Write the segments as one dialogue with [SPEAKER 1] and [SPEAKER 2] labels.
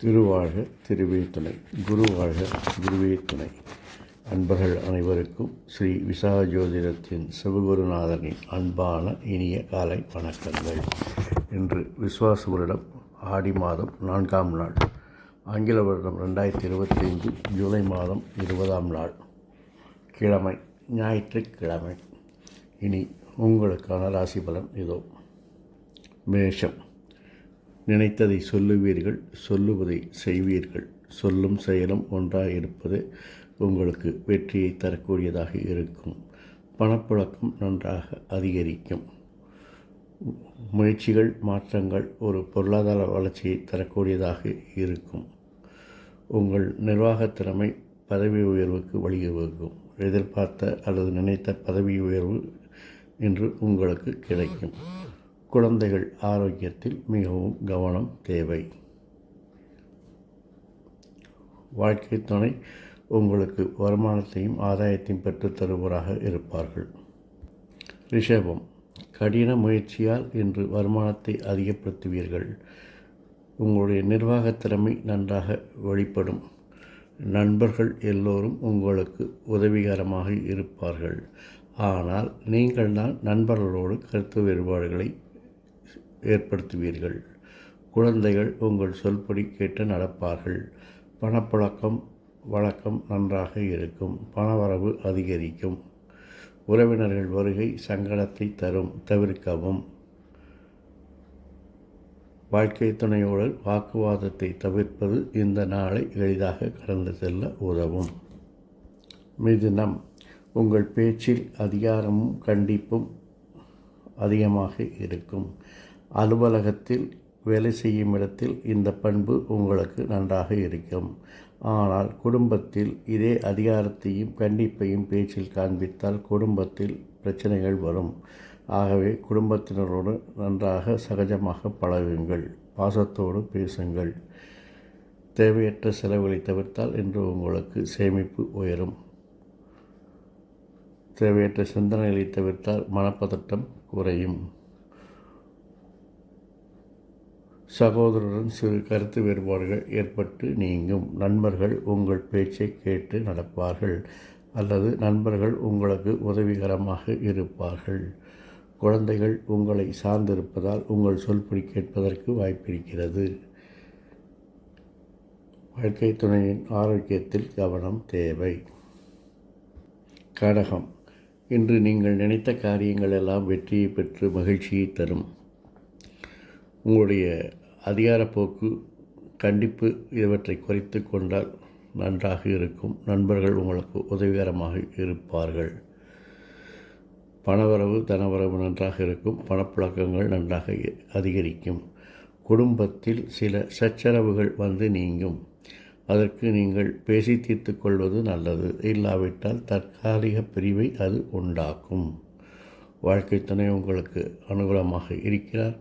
[SPEAKER 1] திருவாழ்க திருவே துணை குருவாழ்க குருவே துணை அன்பர்கள் அனைவருக்கும் ஸ்ரீ விசாக ஜோதிடத்தின் சிவகுருநாதனின் அன்பான இனிய காலை வணக்கங்கள். இன்று விஸ்வாச ஆடி மாதம் நான்காம் நாள். ஆங்கில வருடம் ரெண்டாயிரத்தி இருபத்தைந்து ஜூலை மாதம் இருபதாம் நாள். கிழமை ஞாயிற்றுக்கிழமை. இனி உங்களுக்கான ராசி பலன் இதோ. மேஷம். நினைத்ததை சொல்லுவீர்கள் சொல்லுவதை செய்வீர்கள். சொல்லும் செயலும் ஒன்றாக இருப்பது உங்களுக்கு வெற்றியை தரக்கூடியதாக இருக்கும். பணப்புழக்கம் நன்றாக அதிகரிக்கும். முயற்சிகள் மாற்றங்கள் ஒரு பொருளாதார வளர்ச்சியை தரக்கூடியதாக இருக்கும். உங்கள் நிர்வாகத் திறமை பதவி உயர்வுக்கு வழிவகுக்கும். எதிர்பார்த்த அல்லது நினைத்த பதவி உயர்வு இன்று உங்களுக்கு கிடைக்கும். குழந்தைகள் ஆரோக்கியத்தில் மிகவும் கவனம் தேவை. வாழ்க்கை துணை உங்களுக்கு வருமானத்தையும் ஆதாயத்தையும் பெற்றுத் தருவராக இருப்பார்கள். ரிஷபம் கடின முயற்சியால் இன்று வருமானத்தை அதிகப்படுத்துவீர்கள். உங்களுடைய நிர்வாகத் திறமை நன்றாக வெளிப்படும். நண்பர்கள் எல்லோரும் உங்களுக்கு உதவிகரமாக இருப்பார்கள். ஆனால் நீங்கள் தான் நண்பர்களோடு கருத்து வேறுபாடுகளை ஏற்படுத்துவீர்கள். குழந்தைகள் உங்கள் சொல்படி கேட்டு நடப்பார்கள். பணப்புழக்கம் வழக்கம் நன்றாக இருக்கும். பணவரவு அதிகரிக்கும். உறவினர்கள் வருகை சங்கடத்தை தரும் தவிர்க்கவும். வாழ்க்கை துணையோடு வாக்குவாதத்தை தவிர்ப்பது இந்த நாளை எளிதாக கடந்து செல்ல உதவும். மிதுனம் உங்கள் பேச்சில் அதிகாரமும் கண்டிப்பும் அதிகமாக இருக்கும். அலுவலகத்தில் வேலை செய்யும் இடத்தில் இந்த பண்பு உங்களுக்கு நன்றாக இருக்கும். ஆனால் குடும்பத்தில் இதே அதிகாரத்தையும் கண்டிப்பையும் பேச்சில் காண்பித்தால் குடும்பத்தில் பிரச்சனைகள் வரும். ஆகவே குடும்பத்தினரோடு நன்றாக சகஜமாக பழகுங்கள். பாசத்தோடு பேசுங்கள். தேவையற்ற செலவுகளை தவிர்த்தால் இன்று உங்களுக்கு சேமிப்பு உயரும். தேவையற்ற சிந்தனைகளை தவிர்த்தால் மனப்பதட்டம் குறையும். சகோதரருடன் சிறு கருத்து வேறுபாடுகள் ஏற்பட்டு நீங்கும். நண்பர்கள் உங்கள் பேச்சை கேட்டு நடப்பார்கள். அல்லது நண்பர்கள் உங்களுக்கு உதவிகரமாக இருப்பார்கள். குழந்தைகள் உங்களை சார்ந்திருப்பதால் உங்கள் சொல்படி கேட்பதற்கு வாய்ப்பிருக்கிறது. வாழ்க்கை துணையின் ஆரோக்கியத்தில் கவனம் தேவை. கடகம். இன்று நீங்கள் நினைத்த காரியங்கள் எல்லாம் வெற்றியை பெற்று மகிழ்ச்சியை தரும். உங்களுடைய அதிகாரப்போக்கு கண்டிப்பு இவற்றை குறைத்து கொண்டால் நன்றாக இருக்கும். நண்பர்கள் உங்களுக்கு உதவிகரமாக இருப்பார்கள். பணவரவு தனவரவு நன்றாக இருக்கும். பணப்புழக்கங்கள் நன்றாக அதிகரிக்கும். குடும்பத்தில் சில சச்சரவுகள் வந்து நீங்கும். அதற்கு நீங்கள் பேசி தீர்த்து கொள்வது நல்லது. இல்லாவிட்டால் தற்காலிக பிரிவை அது உண்டாக்கும். வாழ்க்கை துணை உங்களுக்கு அனுகூலமாக இருக்கிறார்.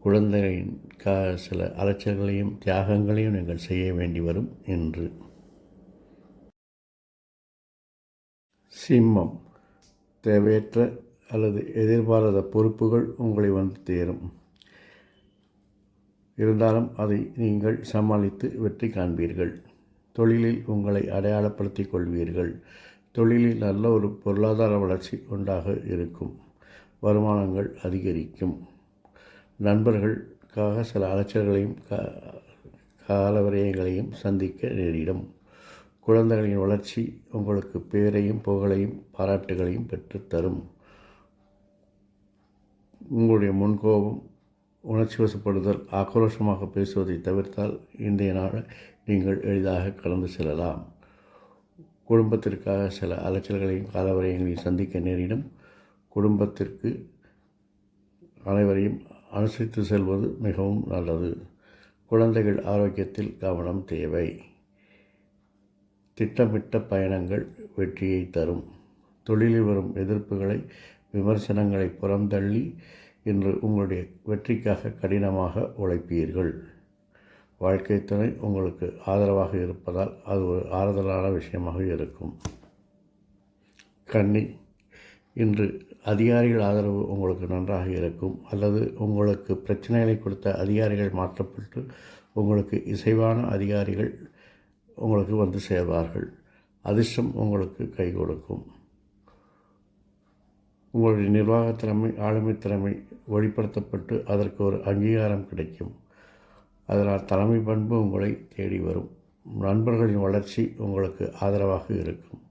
[SPEAKER 1] குழந்தைகளின் கா சில அலைச்சல்களையும் தியாகங்களையும் நீங்கள் செய்ய வேண்டி வரும் என்று சிம்மம். தேவையற்ற அல்லது எதிர்பாராத பொறுப்புகள் உங்களை வந்து தேரும். இருந்தாலும் அதை நீங்கள் சமாளித்து வெற்றி காண்பீர்கள். தொழிலில் உங்களை அடையாளப்படுத்திக் கொள்வீர்கள். தொழிலில் நல்ல ஒரு பொருளாதார வளர்ச்சி உண்டாக இருக்கும். வருமானங்கள் அதிகரிக்கும். நண்பர்களுக்காக சில அலைச்சல்களையும் கா காலவரையங்களையும் சந்திக்க நேரிடும். குழந்தைகளின் வளர்ச்சி உங்களுக்கு பேரையும் புகழையும் பாராட்டுகளையும் பெற்றுத்தரும் உங்களுடைய முன்கோபம் உணர்ச்சி வசப்படுதல் ஆக்ரோஷமாக பேசுவதை தவிர்த்தால் இன்றைய நாள் நீங்கள் எளிதாக கடந்து செல்லலாம். குடும்பத்திற்காக சில அலைச்சல்களையும் காலவரையங்களையும் சந்திக்க நேரிடும். குடும்பத்திற்கு அனைவரையும் அனுசரித்து செல்வது மிகவும் நல்லது. குழந்தைகள் ஆரோக்கியத்தில் கவனம் தேவை. திட்டமிட்ட பயணங்கள் வெற்றியை தரும். தொழிலில் வரும் எதிர்ப்புகளை விமர்சனங்களை புறந்தள்ளி இன்று உங்களுடைய வெற்றிக்காக கடினமாக உழைப்பீர்கள். வாழ்க்கை துணை உங்களுக்கு ஆதரவாக இருப்பதால் அது ஒரு ஆறுதலான விஷயமாக இருக்கும். கன்னி இன்று அதிகாரிகள் ஆதரவு உங்களுக்கு நன்றாக இருக்கும். அல்லது உங்களுக்கு பிரச்சனைகளை கொடுத்த அதிகாரிகள் மாற்றப்பட்டு உங்களுக்கு இசைவான அதிகாரிகள் உங்களுக்கு வந்து சேர்வார்கள். அதிர்ஷ்டம் உங்களுக்கு கை கொடுக்கும். உங்களுடைய நிர்வாகத் திறமை ஆளுமை திறமை வெளிப்படுத்தப்பட்டு அதற்கு ஒரு அங்கீகாரம் கிடைக்கும். அதனால் தலைமை பண்பு உங்களை தேடி வரும். நண்பர்களின் வளர்ச்சி உங்களுக்கு ஆதரவாக இருக்கும்.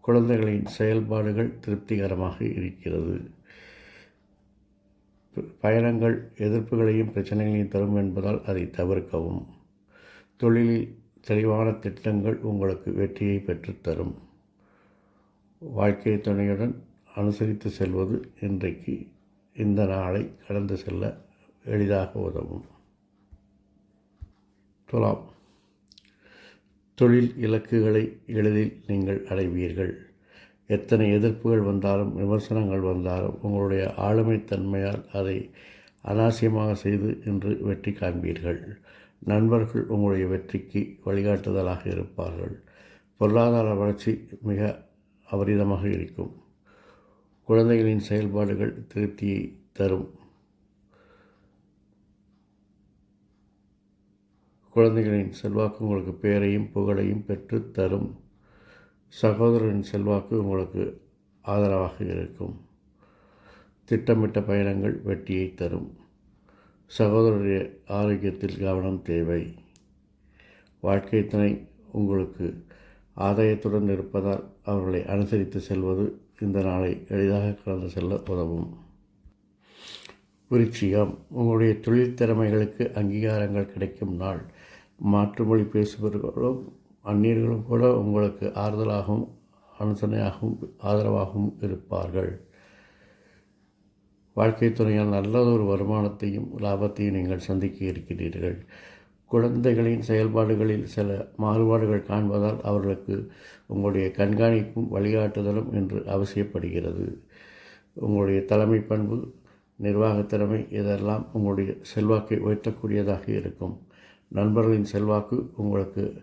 [SPEAKER 1] குழந்தைகளின் செயல்பாடுகள் திருப்திகரமாக இருக்கிறது. பயணங்கள் எதிர்ப்புகளையும் பிரச்சனைகளையும் தரும் என்பதால் அதை தவிர்க்கவும். தொழிலில் தெளிவான திட்டங்கள் உங்களுக்கு வெற்றியை பெற்றுத்தரும். வாழ்க்கை துணையுடன் அனுசரித்து செல்வது இன்றைக்கு இந்த நாளை கடந்து செல்ல எளிதாக உதவும். துலாம். தொழில் இலக்குகளை எளிதில் நீங்கள் அடைவீர்கள். எத்தனை எதிர்ப்புகள் வந்தாலும் விமர்சனங்கள் வந்தாலும் உங்களுடைய ஆளுமைத்தன்மையால் அதை அனாவசியமாக செய்து இன்று வெற்றி காண்பீர்கள். நண்பர்கள் உங்களுடைய வெற்றிக்கு வழிகாட்டுதலாக இருப்பார்கள். பொருளாதார வளர்ச்சி மிக அபரிதமாக இருக்கும். குழந்தைகளின் செயல்பாடுகள் திருப்தியை தரும். குழந்தைகளின் செல்வாக்கு உங்களுக்கு பேரையும் புகழையும் பெற்று தரும். சகோதரரின் செல்வாக்கு உங்களுக்கு ஆதரவாக இருக்கும். திட்டமிட்ட பயணங்கள் வெற்றியை தரும். சகோதரருடைய ஆரோக்கியத்தில் கவனம் தேவை. வாழ்க்கை துணை உங்களுக்கு ஆதாயத்துடன் இருப்பதால் அவர்களை அனுசரித்து செல்வது இந்த நாளை எளிதாக கடந்து செல்ல உதவும். விருச்சிகம் உங்களுடைய தொழில் திறமைகளுக்கு அங்கீகாரங்கள் கிடைக்கும் நாள். மாற்று மொழி பேசுபவர்களும் அந்நியர்களும் கூட உங்களுக்கு ஆறுதலாகவும் அனுசரணையாகவும் ஆதரவாகவும் இருப்பார்கள். வாழ்க்கை துணையால் நல்லதொரு வருமானத்தையும் லாபத்தையும் நீங்கள் சந்திக்க இருக்கிறீர்கள். குழந்தைகளின் செயல்பாடுகளில் சில மாறுபாடுகள் காண்பதால் அவர்களுக்கு உங்களுடைய கண்காணிப்பும் வழிகாட்டுதலும் என்று அவசியப்படுகிறது. உங்களுடைய தலைமை பண்பு நிர்வாகத் திறமை இதெல்லாம் உங்களுடைய செல்வாக்கை உயர்த்தக்கூடியதாக இருக்கும். நண்பர்களின் செல்வாக்கு உங்களுக்கு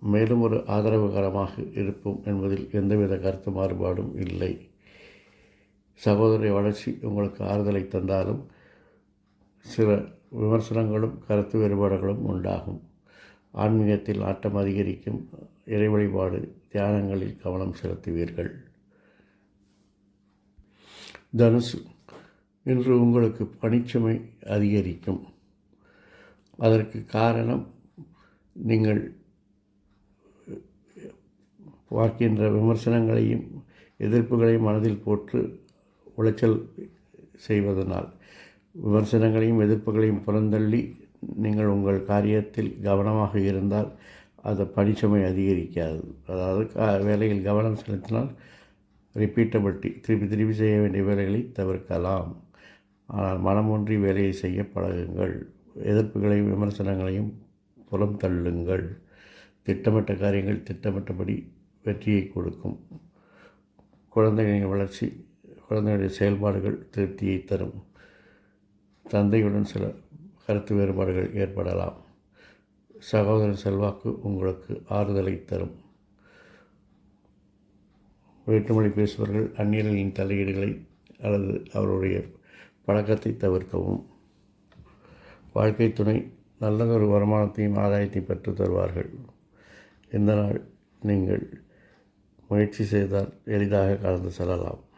[SPEAKER 1] மேலும் ஒரு ஆதரவுகரமாக இருக்கும் என்பதில் எந்தவித கருத்து மாறுபாடும் இல்லை. சகோதரி வளர்ச்சி உங்களுக்கு ஆறுதலை தந்தாலும் சில விமர்சனங்களும் கருத்து வேறுபாடுகளும் உண்டாகும். ஆன்மீகத்தில் ஆட்டம் அதிகரிக்கும். இறை வழிபாடு தியானங்களில் கவனம் செலுத்துவீர்கள். தனுசு இன்று உங்களுக்கு பணிச்சுமை அதிகரிக்கும். அதற்கு காரணம் நீங்கள் பார்க்கின்ற விமர்சனங்களையும் எதிர்ப்புகளையும் மனதில் போட்டு உளைச்சல் செய்வதனால். விமர்சனங்களையும் எதிர்ப்புகளையும் புறந்தள்ளி நீங்கள் உங்கள் காரியத்தில் கவனமாக இருந்தால் அது பணிச்சுமை அதிகரிக்காது. அதாவது கா வேலையில் கவனம் செலுத்தினால் ரிப்பீட்டபிலிட்டி திருப்பி திருப்பி செய்ய வேண்டிய வேலைகளை தவிர்க்கலாம். ஆனால் மனம் ஒன்றி வேலையை செய்ய பழகுங்கள். எதிர்ப்புகளையும் விமர்சனங்களையும் புறம் தள்ளுங்கள். திட்டமிட்ட காரியங்கள் திட்டமிட்டபடி வெற்றியை கொடுக்கும். குழந்தைகளின் வளர்ச்சி குழந்தைகளுடைய செயல்பாடுகள் திருப்தியை தரும். தந்தையுடன் சில கருத்து வேறுபாடுகள் ஏற்படலாம். சகோதரன் செல்வாக்கு உங்களுக்கு ஆறுதலை தரும். வேற்றுமொழி பேசுபவர்கள் அந்நியர்களின் தலையீடுகளை அல்லது அவருடைய பழக்கத்தை தவிர்க்கவும். வாழ்க்கை துணை நல்லதொரு வருமானத்தையும் ஆதாயத்தையும் பெற்று தருவார்கள். இந்த நாள் நீங்கள் முயற்சி செய்தால் எளிதாக கலந்து செல்லலாம்.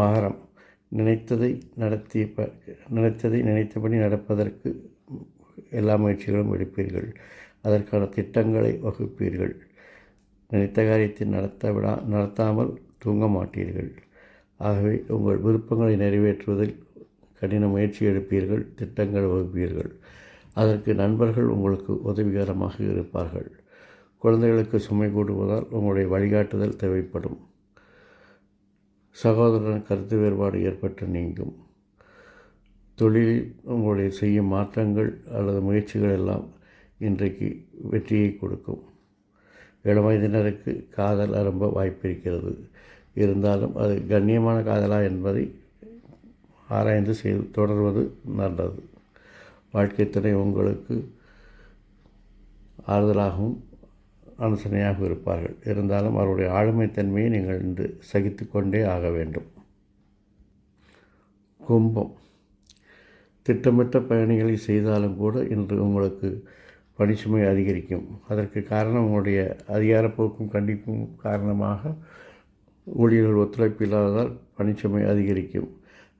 [SPEAKER 1] மகரம் நினைத்ததை நடத்திய ப நினைத்ததை நினைத்தபடி நடப்பதற்கு எல்லா முயற்சிகளும் எடுப்பீர்கள். அதற்கான திட்டங்களை வகுப்பீர்கள். நினைத்த காரியத்தை நடத்த விடா நடத்தாமல் தூங்க மாட்டீர்கள். ஆகவே உங்கள் விருப்பங்களை நிறைவேற்றுவதில் கடின முயற்சி எடுப்பீர்கள் திட்டங்கள் வகுப்பீர்கள். அதற்கு நண்பர்கள் உங்களுக்கு உதவிகரமாக இருப்பார்கள். குழந்தைகளுக்கு சுமை கூடுவதால் உங்களுடைய வழிகாட்டுதல் தேவைப்படும். சகோதரன் கருத்து வேறுபாடு ஏற்பட்டு நீங்கும். தொழிலில் உங்களுடைய செய்யும் மாற்றங்கள் அல்லது முயற்சிகள் எல்லாம் இன்றைக்கு வெற்றியை கொடுக்கும். இளம் வயதினருக்கு காதல் அரும்ப வாய்ப்பிருக்கிறது இருந்தாலும் அது கண்ணியமான காதலா என்பதை ஆராய்ந்து செய்து தொடர்வது நல்லது. வாழ்க்கை துணை உங்களுக்கு ஆறுதலாகவும் அனுசனையாக இருப்பார்கள். இருந்தாலும் அவருடைய ஆளுமைத்தன்மையை நீங்கள் இன்று சகித்து கொண்டே ஆக வேண்டும். கும்பம். திட்டமிட்ட பயணிகளை செய்தாலும் கூட இன்று உங்களுக்கு பணிச்சுமை அதிகரிக்கும். அதற்கு காரணம் உங்களுடைய அதிகாரப்போக்கும் கண்டிப்பும் காரணமாக ஊழியர்கள் ஒத்துழைப்பு இல்லாததால் பணிச்சுமை அதிகரிக்கும்.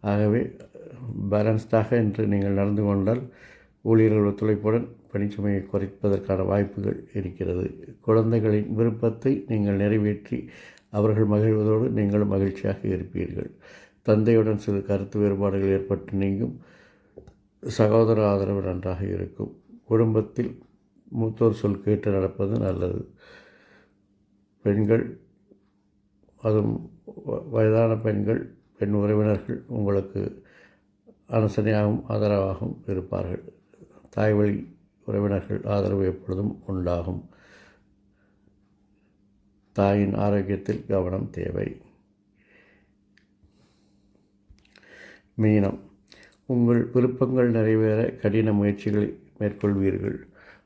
[SPEAKER 1] ஆகவே பேலன்ஸ்டாக இன்று நீங்கள் நடந்து கொண்டால் ஊழியர்கள் ஒத்துழைப்புடன் பணிச்சுமையை குறைப்பதற்கான வாய்ப்புகள் இருக்கிறது. குழந்தைகளின் விருப்பத்தை நீங்கள் நிறைவேற்றி அவர்கள் மகிழ்வதோடு நீங்களும் மகிழ்ச்சியாக இருப்பீர்கள். தந்தையுடன் சில கருத்து வேறுபாடுகள் ஏற்பட்டு நீங்கும். சகோதர ஆதரவு நன்றாக இருக்கும். குடும்பத்தில் மூத்தோர் சொல் கேட்டு நடப்பது நல்லது. பெண்கள் அதுவும் வ- வயதான பெண்கள் பெண் உறவினர்கள் உங்களுக்கு அனுசனையாகவும் ஆதரவாகவும் இருப்பார்கள். தாய் வழி உறவினர்கள் ஆதரவு எப்பொழுதும் உண்டாகும். தாயின் ஆரோக்கியத்தில் கவனம் தேவை. மீனம். உங்கள் விருப்பங்கள் நிறைவேற கடின முயற்சிகளை மேற்கொள்வீர்கள்.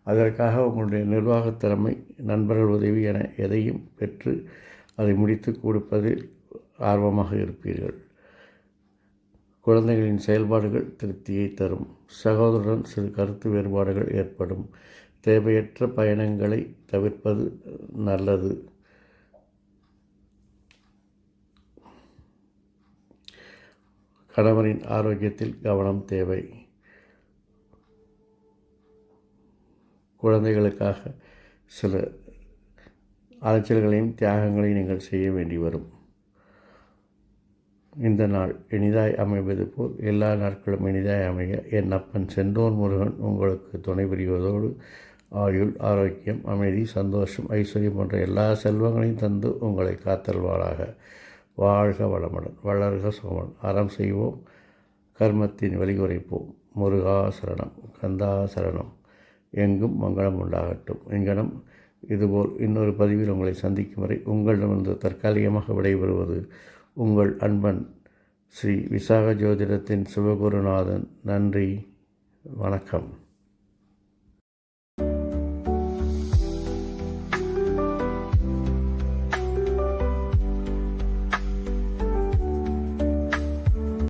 [SPEAKER 1] அதற்காக உங்களுடைய நிர்வாகத் திறமை நண்பர்கள் உதவி என எதையும் பெற்று அதை முடித்து கொடுப்பதில் ஆர்வமாக இருப்பீர்கள். குழந்தைகளின் செயல்பாடுகள் திருப்தியை தரும். சகோதரன் சிறு கருத்து வேறுபாடுகள் ஏற்படும். தேவையற்ற பயணங்களை தவிர்ப்பது நல்லது. கணவனின் ஆரோக்கியத்தில் கவனம் தேவை. குழந்தைகளுக்காக சில அலைச்சல்களையும் தியாகங்களையும் நீங்கள் செய்ய வேண்டி வரும். இந்த நாள் இனிதாய் அமைவது போல் எல்லா நாட்களும் இனிதாய் அமைய என் அப்பன் செந்தோன் முருகன் உங்களுக்கு துணை புரிவதோடு ஆயுள் ஆரோக்கியம் அமைதி சந்தோஷம் ஐஸ்வர்யம் போன்ற எல்லா செல்வங்களையும் தந்து உங்களை காத்தல்வாளாக வாழ்க வளமுடன் வளர்க சோமன். அறம் செய்வோம் கர்மத்தின் வழிகுறைப்போம் முருகா சரணம் கந்தா சரணம். எங்கும் மங்களம் உண்டாகட்டும். எங்கனம் இதுபோல் இன்னொரு பதிவில் உங்களை சந்திக்கும் வரை உங்களிடமிருந்து தற்காலிகமாக விடைபெறுவது உங்கள் அன்பன் ஸ்ரீ விசாக ஜோதிடத்தின் சிவகுருநாதன். நன்றி. வணக்கம்.